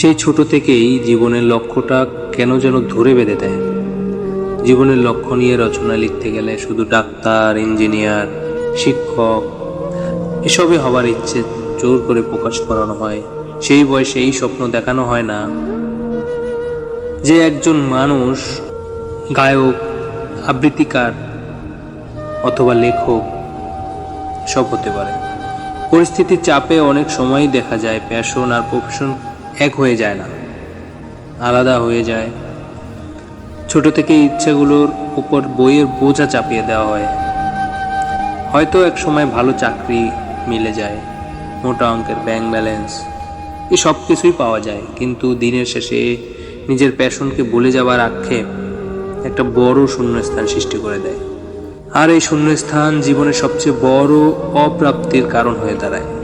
সেই ছোট থেকেই জীবনের লক্ষ্যটা কেন যেন ধরে বেঁধে দেয়। জীবনের লক্ষ্য নিয়ে রচনা লিখতে গেলে শুধু ডাক্তার, ইঞ্জিনিয়ার, শিক্ষক, এসবই হবার ইচ্ছে জোর করে প্রকাশ করানো হয়। সেই বয়সে এই স্বপ্ন দেখানো হয় না যে একজন মানুষ গায়ক, আবৃত্তিকার অথবা লেখক সব হতে পারে। পরিস্থিতির চাপে অনেক সময়ই দেখা যায় প্যাশন আর প্রফেশন এক হয়ে যায় না, আলাদা হয়ে যায়। ছোট থেকে ইচ্ছেগুলোর উপর বইয়ের বোঝা চাপিয়ে দেওয়া হয়। হয়তো এক সময় ভালো চাকরি মিলে যায়, মোটা অঙ্কের ব্যাংক ব্যালেন্স এই সব কিছুই পাওয়া যায়। কিন্তু দিনের শেষে নিজের প্যাশনকে ভুলে যাওয়ার আক্ষেপ একটা বড় শূন্যস্থান সৃষ্টি করে দেয়। আর এই শূন্যস্থান জীবনের সবচেয়ে বড় অপ্রাপ্তির কারণ হয়ে দাঁড়ায়।